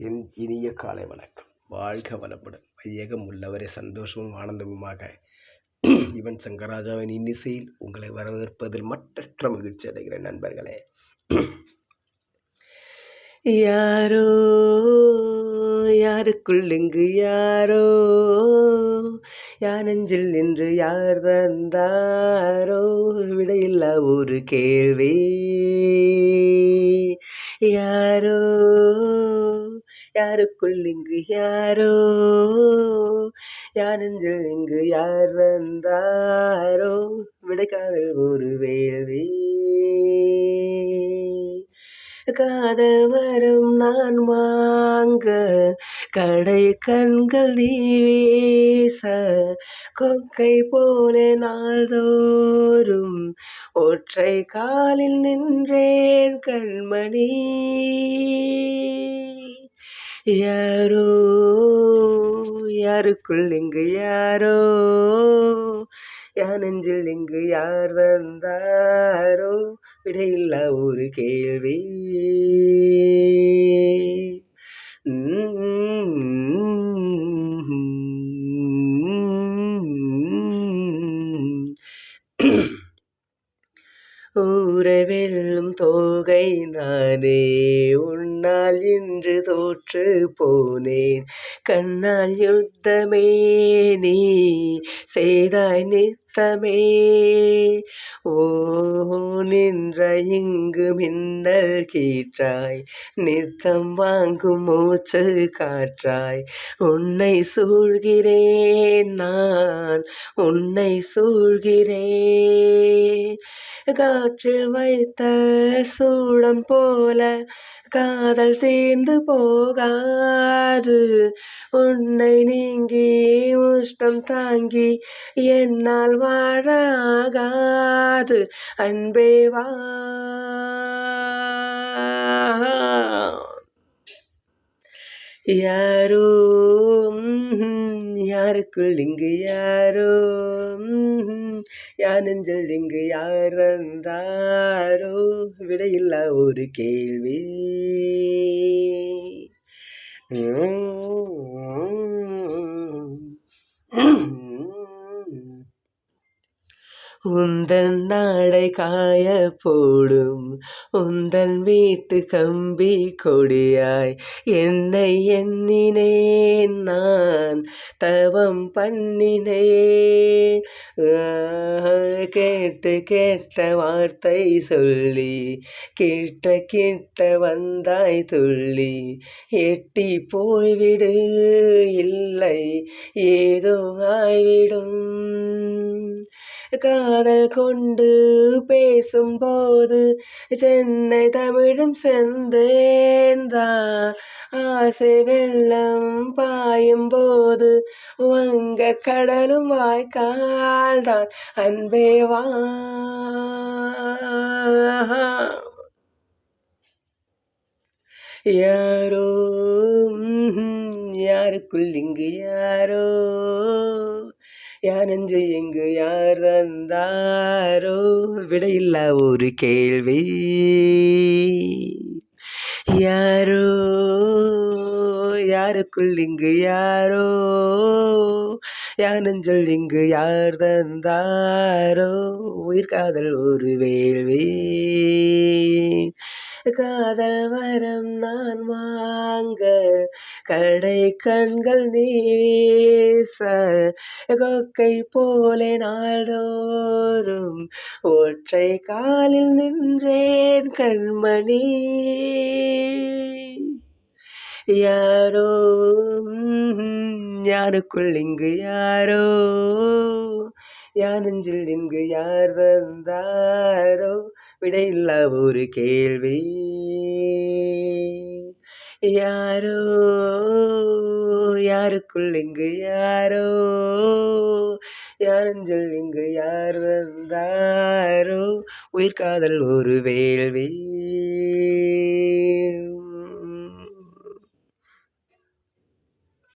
என் இனிய காலை வணக்கம். வாழ்க வளமுடன். வையகம் உள்ளவரை சந்தோஷமும் ஆனந்தமுமாக. இவன் சங்கராஜாவின் இன்னிசையில் உங்களை வரவேற்பதில் மற்றற்ற மகிழ்ச்சி அடைகிறேன் நண்பர்களே. யாரோ யாருக்குள் இங்கு யாரோ யானஞ்சில் நின்று யார் தந்தாரோ விடையில்லா ஒரு கேள்வி. யாரோ யாருக்குள் இங்கு யாரோ? யார் இங்கு யார் வந்தாரோ? விடைக்காதல் ஒரு வேள்வி. காதல் வரும் நான் வாங்க கடை கண்கள் நீ வீச. கொக்கை போல நாள்தோறும் ஒற்றை காலில் நின்றேன் கண்மணி. யாரோ? யாருக்குள் இங்கு யாரோ? யார் நெஞ்சில் இங்கு யார் வந்தாரோ? விடையில்லா ஒரு கேள்வி. ஊரை வெல்லும் தோகை நானே உன்னால் இன்று தோற்று போனேன். கண்ணால் யுத்தமே நீ செய்தாய் நித்தமே ஓ நின்ற இங்கு மின்னல் கீற்றாய் நித்தம் வாங்கும் மூச்சு காற்றாய். உன்னை சூழ்கிறேன் நான் உன்னை சூழ்கிறேன். காற்று வைத்த சூடம் போல காதல் தேர்ந்து போகாது. உன்னை நீங்கி உஷ்டம் தாங்கி என்னால் வாழாகாது அன்பே வா. யாரோ யாருக்குள் இங்கு யாரோ யார் நெஞ்சல் இங்கு யார் விடையில்லா ஒரு கேள்வி. உந்தன் நாடை காய போடும். உந்தன் வீட்டு கம்பி கொடியாய் என்னை எண்ணினேன் நான். தவம் பண்ணினேன். கேட்டு கேட்ட வார்த்தை சொல்லி கிட்ட கிட்ட வந்தாய் துள்ளி. எட்டி போய்விடு இல்லை ஏதோ ஆய்விடும். காதல் கொண்டு பேசும்போது சென்னை தமிழும் செந்தேன்தான் ஆசை வெள்ளம் பாயும்போது வங்க கடலும் வாய்க்கால் தான். அன்பே வா. யாரோ யாருக்குள் இங்கு யாரோ? யார் நெஞ்சு எங்கு யார் வந்தாரோ? விடையில்லா ஒரு கேள்வி. யாரோ? யாருக்குள் இங்கு யாரோ? யார் நெஞ்சல் இங்கு யார் தந்தாரோ உயிர்காதல் ஒரு வேள்வி. காதல் வரம் நான் வாங்க. கடை கண்கள் நீச கொக்கை போலே நாள்தோறும் ஒற்றை காலில் நின்றேன் கண்மணி. யாரோ யாருக்குள் இங்கு யாரோ? யார் நெஞ்சில் இங்கு யார் வந்தாரோ? விடையில்லா ஒரு கேள்வி. யாரோ? யாருக்குள் இங்கு யாரோ? யாரஞ்சல் இங்கு யார் வந்தாரோ? உயிர்காதல் ஒரு வேள்வி.